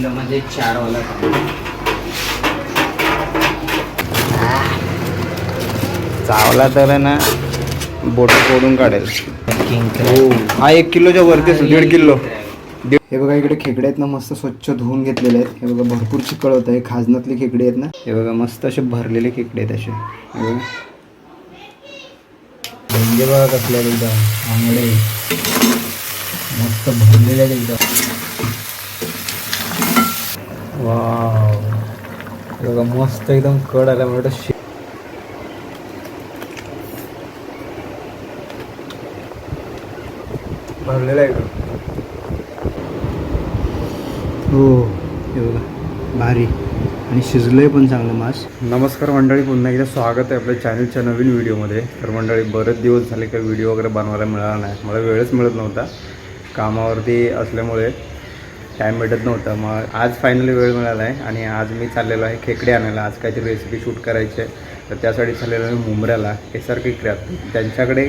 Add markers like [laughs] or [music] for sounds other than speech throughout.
किलोमध्ये चार वाला चावला तर ना बोट फोडून काढेल. हा एक किलोच्या वरती असेल दीड किलो. हे बघा इकडे खेकडे आहेत ना मस्त स्वच्छ धुवून घेतलेले आहेत. हे बघा भरपूर चिकळ होत आहे खाजनातली खेकडे आहेत ना. हे बघा मस्त असे भरलेले खेकडे आहेत असे. हे बघा. भेंडे बघा आंगडे मस्त भरलेले आहेत एकदम. वाव. हे बघा मस्त एकदम कड आला म्हणतो शे भरलेला आहे हो हे बघा भारी. आणि शिजलंय पण चांगलं मास. नमस्कार मंडळी पुन्हा एकदा स्वागत आहे आपल्या चॅनलच्या नवीन व्हिडिओमध्ये तर मंडळी बरेच दिवस झाले काही व्हिडिओ वगैरे बनवायला मिळाला नाही. मला वेळच मिळत नव्हता. कामावरती असल्यामुळे टाईम भेटत नव्हता. मग आज फायनली वेळ मिळाला आहे आणि आज मी चाललेलो आहे खेकडे आणायला. आज काहीतरी रेसिपी शूट करायची आहे. तर त्यासाठी चाललेलो आहे मुंबऱ्याला एस आर के क्रॅप त्यांच्याकडे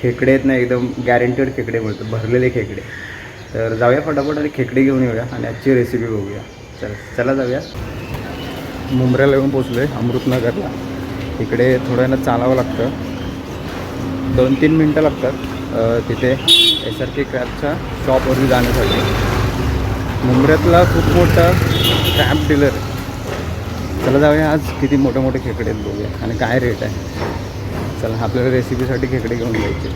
खेकडे आहेत ना एकदम गॅरंटेड खेकडे मिळतात. भरलेले खेकडे. तर जाऊया फटाफट आणि खेकडे घेऊन येऊया आणि आजची रेसिपी बघूया. चल चला जाऊया. मुंबऱ्याला येऊन पोचलो आहे अमृतनगरला. इकडे थोडं ना चालावं लागतं. दोन तीन मिनटं लागतात. तिथे एस आर के क्रॅपच्या शॉपवरती जाण्यासाठी. मुंबऱ्यातला खूप मोठा क्रॅब डीलर चला जाऊया आज किती मोठे मोठे खेकडे आहेत बघूया. आणि काय रेट आहे. चला आपल्याला रेसिपीसाठी खेकडे घेऊन जायचे.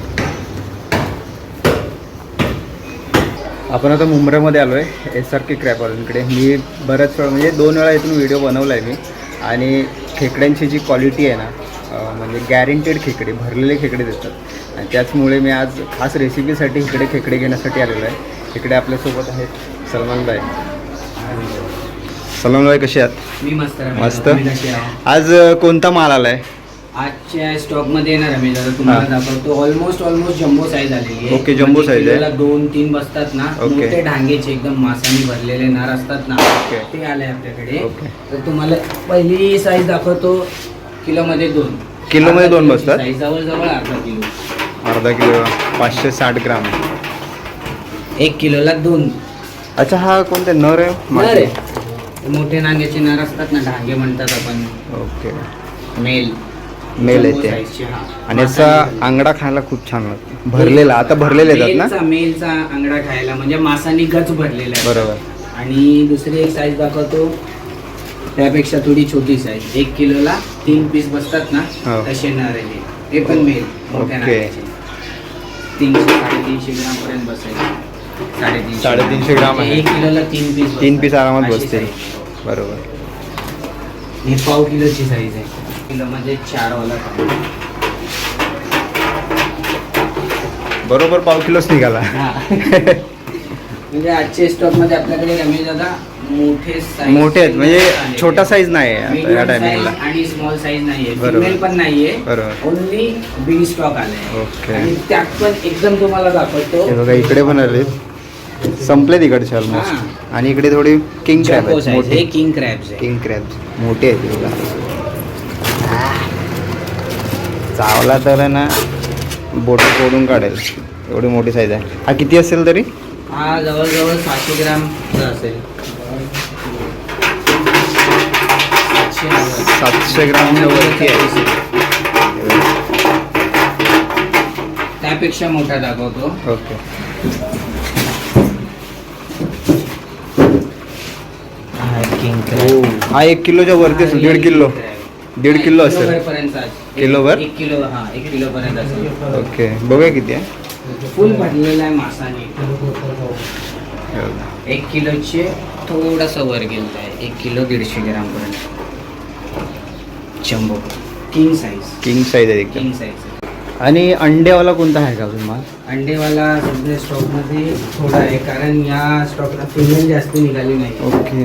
आपण आता मुंबईमध्ये आलो आहे एस आर के क्रॅपवाल्यांकडे मी बऱ्याच वेळा म्हणजे दोन वेळा इथून व्हिडिओ बनवला आहे मी. आणि खेकड्यांची जी क्वालिटी आहे ना म्हणजे गॅरंटेड खेकडे भरलेले खेकडे देतात. आणि त्याचमुळे मी आज खास रेसिपीसाठी इकडे खेकडे घेण्यासाठी आलेलो आहे. इकडे आपल्यासोबत आहेत सलमान भाई सलमान भाई कसे आहात मी मस्त रमेश मस्त. दादा. तुम्ही कसे आहात? आज अं, कोणता माल आला आहे आजच्या स्टॉकमध्ये येणार रमेश दादा तुम्हाला हा. दाखवतो ऑलमोस्ट ऑलमोस्ट जम्बो साईज आलेली आहे ओके, जम्बो म्हणजे size आहे. किलोला दोन तीन बसतात ना ओके. मोठे डांगेचे एकदम मासाने भरलेले नार असतात ना ओके. ते आले आपल्याकडे ओके. तर तुम्हाला पहिली साईज दाखवतो किलो मध्ये दोन किलोमध्ये दोन बसतात? size, जवळजवळ अर्धा किलो अर्धा किलो पाचशे साठ ग्राम एक किलोला दोन अच्छा हा कोणते नर आहे? नर मादी? आहे. मोठे नांग्याचे नर असतात ना डांगे म्हणतात आपण. ओके. मेल. मेल आहे जम्बो ते size चे, हा. आणि याचा मासाने आंगडा खायला खूप छान लागतो. भरलेला आता भरलेले येतात ना? मेलचा अंगडा खायला म्हणजे मासानी गच भरलेला आहे. बरोबर. आणि दुसरी एक साईज दाखवतो. त्यापेक्षा थोडी छोटी साईज एक किलोला तीन पीस बसतात ना हो. तसे नर आहे ते पण मेल मोठ्या ओके. नागाचे. तीनशे साडेतीनशे ग्राम पर्यंत बसायचे. साडेतीनशे साडेतीनशे ग्राम आहे. एक किलोला तीन पीस तीन. पीस आरामात बसतील आहे. बरोबर ही पाव किलोची साईज आहे किलो मध्ये चार वाला. बरोबर पाव किलोच निघाला. [laughs] म्हणजे आजचे स्टॉकमध्ये आपल्याकडे रमेश दादा मोठे size मोठे आहेत म्हणजे. छोटा साईज नाही आहे आता या size आणि स्मॉल साईज नाहीये बरोबर. फिमेल पण नाहीये. बरोबर. ओनली बिग स्टॉक आलाय. ओके. आणि त्यात पण एकदम तुम्हाला दाखवतो. हे बघा इकडे पण आले. संपले तिकडचे ऑलमोस्ट आणि इकडे थोडी किंग क्रॅब Jumbo आहेत size. हे मोठे किंग क्रॅब्स आहे किंग क्रॅब मोठे आहेत हे बघा. चावला तर ना बोट फोडून काढेल. एवढी मोठी साईज आहे. हा किती असेल तरी? हा जवळजवळ सातशे ग्राम असेल. सातशे ग्रामच्या वरती आहे. त्यापेक्षा मोठा दाखवतो. ओके. हा एक किलोच्या वरती असेल दीड किलो. दीड किलो असेल. किलोभर? एक किलो हा एक किलो पर्यंत असेल. ओके. बघूया किती आहे. फुल भरलेला आहे मासाने. हे. बघा. एक किलोचे थोडासा वर गेलं आहे. एक किलो दीडशे ग्राम पर्यंत jumbo king size king size आहे एकदम. किंग साईज आणि अंड्यावाला कोणता आहे का अजून माल? अंडेवाला सध्या स्टॉकमध्ये थोडा आहे कारण या स्टॉकला फिमेल जास्त निघाली नाही. ओके.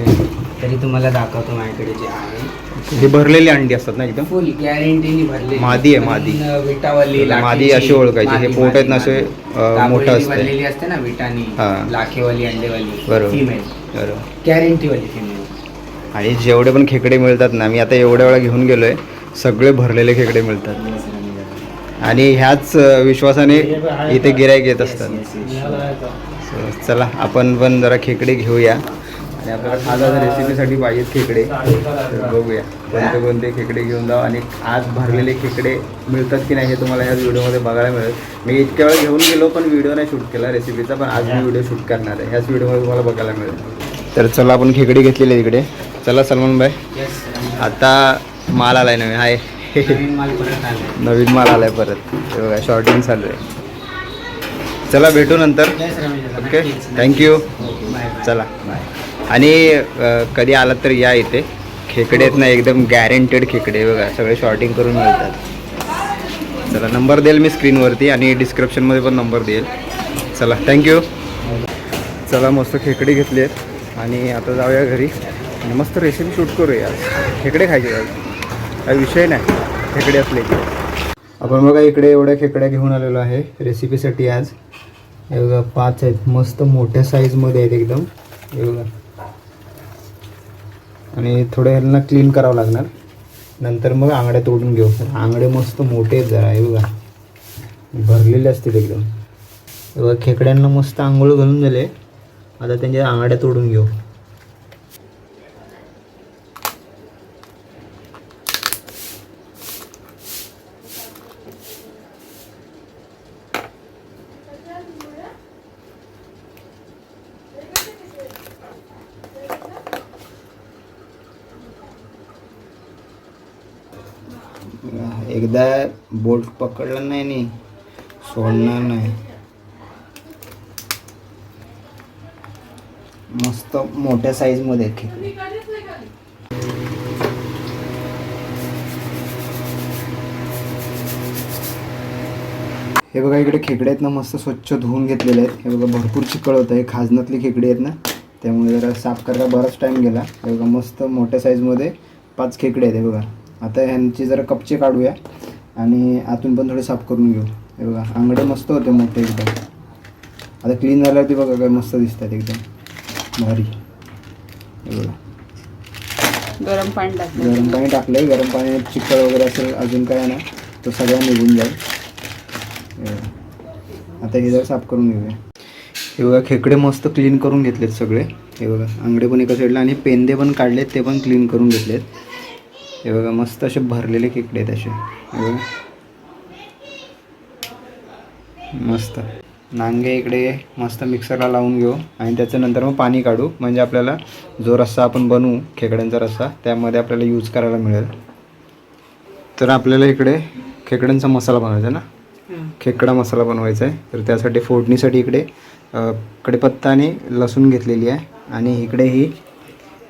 तरी तुम्हाला दाखवतो माझ्याकडे जे आहे. हे भरलेली अंडी असतात ना एकदम? फुल गॅरंटीनी भरले मादी आहे, मादी. विटावाली मादी अशी ओळखायची. हे मादी, पोट आहेत ना मादी, असे, मादी. अ, दाबोळी मोठं असते. भरलेली असते ना विटानी हा. लाखेवाली अंडेवाली बरोबर. फिमेल बरोबर. गॅरंटीवाली फिमेल आणि जेवढे पण खेकडे मिळतात ना मी आता एवढ्या वेळा घेऊन गेलोय सगळे भरलेले खेकडे मिळतात. आणि ह्याच विश्वासाने इथे गिरायक येत असतात. चला आपण पण जरा खेकडे घेऊया. आणि आपल्याला खास आज रेसिपीसाठी पाहिजेत खेकडे. तर बघूया कोणते कोणते खेकडे घेऊन जाऊ आणि आज भरलेले खेकडे मिळतात की नाही हे तुम्हाला ह्याच व्हिडिओमध्ये बघायला मिळेल. मी इतक्या वेळा घेऊन गेलो पण व्हिडिओ नाही शूट केला रेसिपीचा पण आज मी व्हिडिओ शूट करणार आहे. ह्याच व्हिडिओमध्ये तुम्हाला बघायला मिळेल. तर चला आपण खेकडे घेतलेले आहे इकडे. चला सलमान भाई. आता माल आलाय नवीन. हाय. नवीन माल आलाय. परत. हे बघा शॉर्टिंग चालू आहे चला भेटू नंतर. ओके थँक्यू बाय चला आणि अ, कधी आलात तर या इथे. खेकडे आहेत ना एकदम गॅरंटेड खेकडे. बघा सगळे शॉर्टिंग करून मिळतात. चला नंबर देईल मी स्क्रीनवरती आणि डिस्क्रिप्शनमध्ये पण नंबर देईल. चला थँक्यू चला मस्त खेकडे घेतले आहेत. आणि आता जाऊया घरी. आणि मस्त रेसिपी शूट करूया. आज खेकडे खायचे आज. काही विषय नाही. खेकडे असले की. आपण बघा इकडे एवढ्या खेकड्या घेऊन आलेलो आहे रेसिपीसाठी आज. हे बघा पाच आहेत. मस्त मोठ्या साईजमध्ये आहेत एकदम. हे बघा. आणि थोडं ह्यांना क्लीन करावं लागणार. नंतर मग आंगड्या तोडून घेऊ. आंगडे मस्त मोठे आहेत जरा हे बघा. भरलेले असतील एकदम. हे बघा खेकड्यांना मस्त आंघोळ घालून झाले. आता त्यांच्या आंगड्या तोडून घेऊ. एकदा बोट पकडला नाही नी सोडणार नाही. मस्त मोठ्या साईजमध्ये आहेत खेकडे हे बघा इकडे खेकडे आहेत ना मस्त स्वच्छ धुवून घेतलेले आहेत. हे बघा भरपूर चिकळ होतं. हे खाजनातली खेकडे आहेत ना त्यामुळे जरा साफ करायला बराच टाईम गेला. हे बघा मस्त मोठ्या साईजमध्ये पाच खेकडे आहेत हे बघा. आता ह्यांची जरा कपचे काढूया आणि आतून पण थोडे साफ करून घेऊ. हे बघा आंगडे मस्त होते मोठे एकदम. आता क्लीन झाल्यावरती बघा काय मस्त दिसतात एकदम. भारी. हे बघा. गरम पाणी टाकलं. गरम पाणी टाकलंय. गरम पाण्यात चिकळ वगैरे असेल अजून काय ना तो सगळा निघून जाईल. आता हे जरा साफ करून घेऊया. हे बघा खेकडे मस्त क्लीन करून घेतलेत सगळे. हे बघा आंगडे पण एका साईडला आणि पेंदे पण काढलेत ते पण क्लीन करून घेतलेत. हे बघा मस्त असे भरलेले खेकडे आहेत असे. हे बघा. मस्त. नांगे इकडे मस्त मिक्सरला लावून घेऊ आणि त्याच्यानंतर मग पाणी काढू. म्हणजे आपल्याला जो रस्सा आपण बनवू खेकड्यांचा रस्सा त्यामध्ये आपल्याला यूज करायला मिळेल. तर आपल्याला इकडे खेकड्यांचा मसाला बनवायचा ना? खेकडा मसाला बनवायचा आहे. तर त्यासाठी फोडणीसाठी इकडे अ, कढीपत्ता आणि लसूण घेतलेली आहे. आणि इकडे ही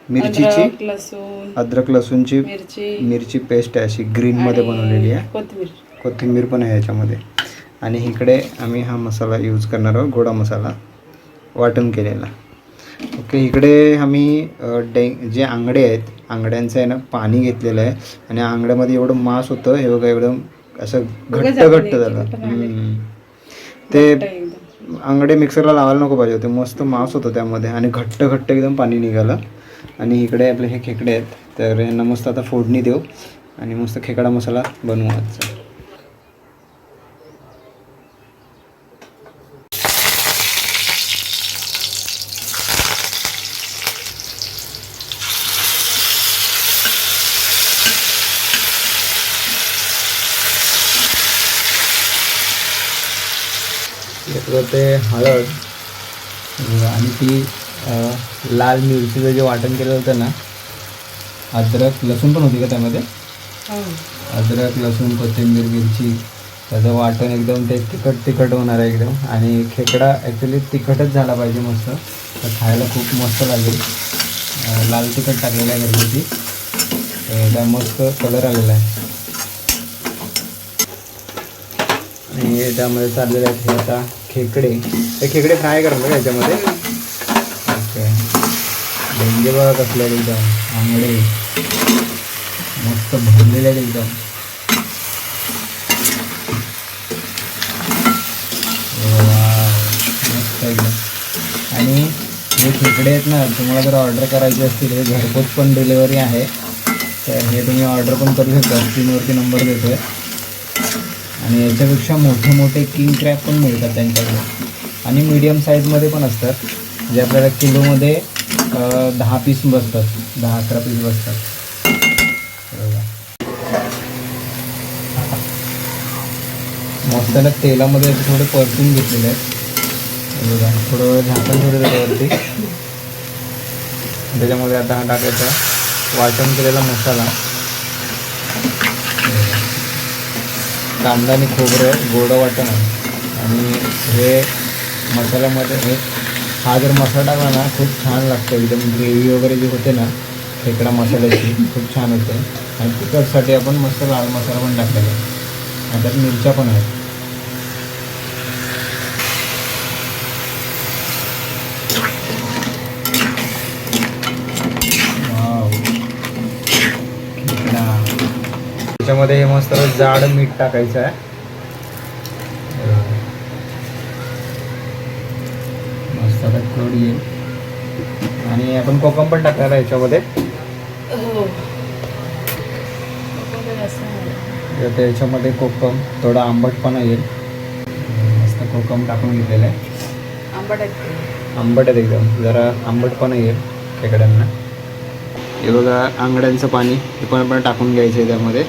मिरचीची अद्रक, लसूण अद्रक लसूणची मिरची. मिरची पेस्ट आहे अशी ग्रीनमध्ये आणि बनवलेली आहे. कोथिंबीर. कोथिंबीर पण आहे याच्यामध्ये. आणि इकडे आम्ही हा मसाला यूज करणार आहोत गोडा मसाला वाटण केलेला. ओके इकडे आम्ही अ, डे जे आंगडे आहेत आंगड्यांचं आहे ना पाणी घेतलेलं आहे. आणि आंगड्यामध्ये एवढं मांस होतं हे बघा एकदम असं घट्ट घट्ट झालं. हम्म. ते एकदम. आंगडे मिक्सरला लावायला नको पाहिजे होते मस्त मांस होतं त्यामध्ये. आणि घट्ट घट्ट एकदम पाणी निघालं. आणि इकडे आपले हे खेकडे आहेत. तर यांना मस्त आता फोडणी देऊ आणि मस्त खेकडा मसाला बनवू आजचा. ते हळद आणि ती लाल मिरचीचं जे वाटण केलं होतं ना अद्रक लसूण पण होती का त्यामध्ये? अद्रक लसूण कोथिंबीर मिरची त्याचं वाटण एकदम ते तिखट तिखट होणार आहे एकदम. आणि खेकडा ॲक्च्युली तिखटच झाला पाहिजे मस्त. तर खायला खूप मस्त लागेल. लाल तिखट टाकलेलं आहे घरगुती. तर त्या मस्त कलर आलेला आहे. आणि त्यामध्ये चाललेले आहेत हे आता खेकडे. ते खेकडे फ्राय करा बघा याच्यामध्ये? डेंगे बघा आहेत एकदम आंगडे मस्त भरलेले आहेत एकदम मस्त एकदम. आणि हे खेकडे आहेत ना तुम्हाला जर ऑर्डर करायचे असतील हे घरपोच पण डिलेवरी आहे. तर हे तुम्ही ऑर्डर पण करू शकता. स्क्रीनवरती नंबर देतोय. आणि याच्यापेक्षा मोठे मोठे किंग क्रॅप पण मिळतात त्यांच्याकडे. आणि मीडियम साईजमध्ये पण असतात. जे आपल्याला किलोमध्ये दहा पीस बसतात. दहा अकरा पीस बसतात. हे मस्त ना तेलामध्ये असे थोडे परतून घेतलेले आहेत बघा थोडं झाकण थोडं त्याच्यावरती त्याच्यामध्ये आता हा टाकायचा वाटण केलेला मसाला. कांदा आणि खोबरं गोडं वाटण आहे. आणि हे मसाल्यामध्ये हे हा जर मसाला टाकला ना खूप छान लागतो. एकदम ग्रेव्ही वगैरे जी होते ना खेकडा मसाल्याची खूप छान होते. आणि तिखटसाठी आपण मस्त लाल मसाला पण टाकलेला आणि त्यात मिरच्या पण आहेत. त्याच्यामध्ये हे मस्त जाड मीठ टाकायचं आहे मस्त येईल आणि आपण कोकम पण टाकणार आहे याच्यामध्ये. हो. तर त्याच्यामध्ये कोकम थोडा आंबटपणा येईल. मस्त कोकम टाकून घेतलेलं आहे. आंबट आहेत आंबट आहे एकदम. जरा आंबटपणा येईल खेकड्यांना. हे बघा आंगड्यांचं पाणी हे पण आपण टाकून घ्यायचं आहे त्यामध्ये.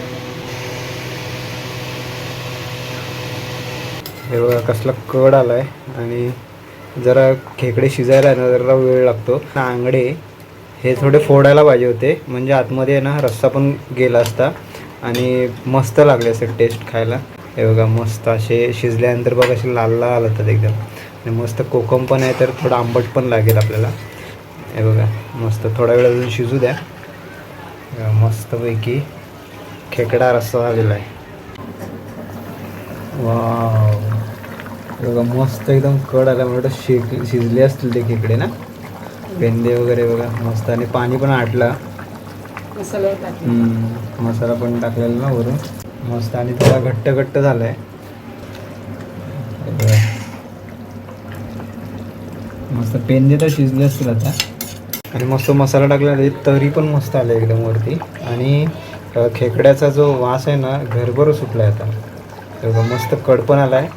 हे बघा कसला कड आला आहे आणि जरा खेकडे शिजायला ना जरा वेळ लागतो. आंगडे हे थोडे फोडायला पाहिजे होते. म्हणजे आतमध्ये ना रस्सा पण गेला असता. आणि मस्त लागले असे टेस्ट खायला. हे बघा मस्त असे शिजल्यानंतर बघा असे लाल लाल होतात एकदम. आणि मस्त कोकम पण आहे तर थोडं आंबट पण लागेल आपल्याला. हे बघा मस्त थोडा वेळ अजून शिजू द्या. मस्तपैकी खेकडा रस्सा झालेला आहे. वाव. बघा मस्त एकदम कड आला म्हणजे शेक शिजले असतील ते खेकडे ना? पेंदे वगैरे बघा मस्त. आणि पाणी पण आटलं. मसाला टाकले. हम्म, मसाला पण टाकलेला ना वरून. मस्त. आणि थोडा घट्ट घट्ट झाला आहे मस्त. पेंदे तर शिजले असतील आता. आणि मस्त मसाला टाकला तरी तरी पण मस्त आलं एकदम वरती. आणि खेकड्याचा जो वास आहे ना घरभर सुटला आहे आता. बघा मस्त कड पण आला आहे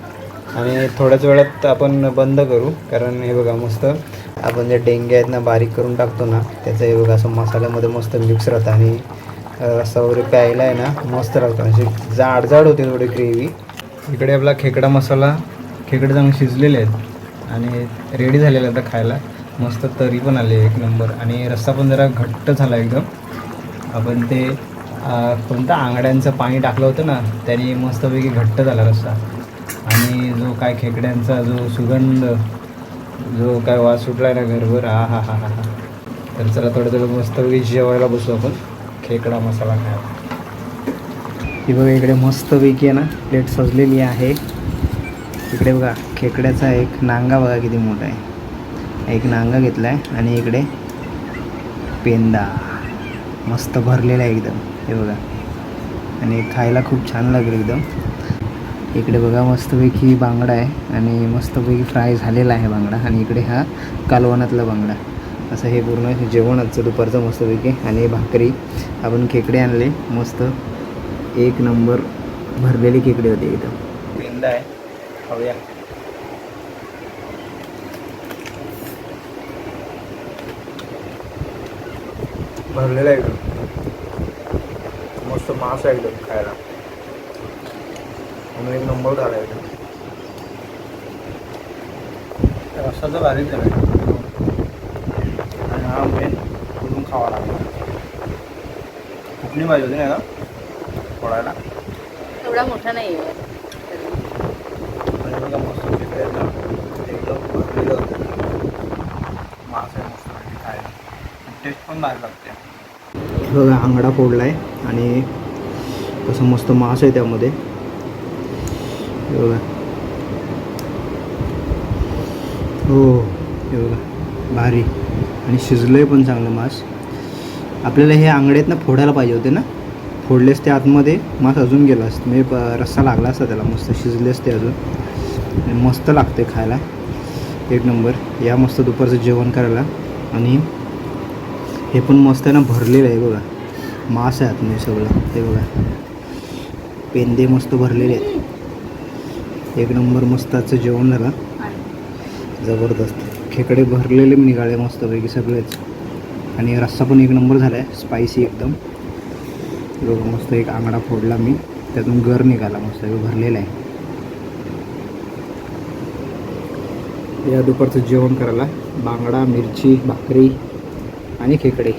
आणि थोड्याच वेळात आपण बंद करू. कारण हे बघा मस्त आपण जे डेंगे आहेत ना बारीक करून टाकतो ना त्याचं हे बघा असं मसाल्यामध्ये मस्त मिक्स राहतं. आणि अ, रस्सा वगैरे प्यायला आहे ना मस्त राहतं. म्हणजे जाड जाड होते थोडी ग्रेव्ही इकडे आपला खेकडा मसाला खेकडे जाऊन शिजलेले आहेत. आणि रेडी झालेला आता खायला. मस्त तरी पण आले एक नंबर आणि रस्सा पण जरा घट्ट झाला एकदम. आपण ते कोणतं आंगड्यांचं पाणी टाकलं होतं ना त्याने मस्तपैकी घट्ट झाला रस्सा. आणि जो काय खेकड्यांचा जो सुगंध जो काय वास सुटला आहे ना घरभर हा हा हा हा हा. तर चला थोडं थोडं मस्तपैकी जेवायला बसू आपण. खेकडा मसाला खायला. ही बघा इकडे मस्तपैकी आहे ना प्लेट सजलेली आहे. इकडे बघा खेकड्याचा एक नांगा बघा किती मोठा आहे. एक नांगा घेतला आहे आणि इकडे पेंदा. मस्त भरलेला आहे एकदम. हे बघा. आणि खायला खूप छान लागेल एकदम. इकडे बघा मस्तपैकी बांगडा आहे आणि मस्तपैकी फ्राय झालेला आहे बांगडा. आणि इकडे हा कालवणातला बांगडा. असं हे पूर्ण जेवण आजचं दुपारचं मस्तपैकी. आणि भाकरी आपण खेकडे आणले. मस्त एक नंबर भरलेली खेकडे होते इथं. पेंदा आहे. खाऊया. भरलेला आहे एकदम. मस्त मांस आहे एकदम खायला. म्हणून एक नंबर झाला एकदम रस्साचा भारीच झाला आणि हा मेन कुठून खावा लागला. कुठली पाहिजे होती नाही का? फोडायला? एवढा मोठा नाही आहे आणि बघा मस्त खेकडे आहेत ना. एकदम भरलेलं होतं. मांस आहे मस्त पैकी खायला. टेस्ट पण भारी लागते. बघा आंगडा फोडला आहे आणि कसं मस्त मांस आहे त्यामध्ये. हे बघा हो हे बघा भारी. आणि शिजलं आहे पण चांगलं मांस. आपल्याला हे आंगड्यात ना फोडायला पाहिजे होते ना? फोडलेस ते आतमध्ये मांस अजून गेला असतं. म्हणजे रस्सा लागला असता त्याला मस्त. शिजलेच ते अजून. आणि मस्त लागते खायला. एक नंबर. या मस्त दुपारचं जेवण करायला. आणि हे पण मस्त आहे ना भरलेलं आहे बघा. मांस आहे आतमध्ये सगळं. ते बघा. पेंदे मस्त भरलेले आहेत. एक नंबर मस्ताचं जेवण झालं जबरदस्त. खेकडे भरलेले निघाले मस्तपैकी सगळेच. आणि रस्सा पण एक नंबर झाला आहे स्पायसी एकदम. बघा मस्त एक आंगडा फोडला मी. त्यातून गर निघाला मस्त भरलेला आहे. या दुपारचं जेवण करायला बांगडा मिरची भाकरी आणि खेकडे.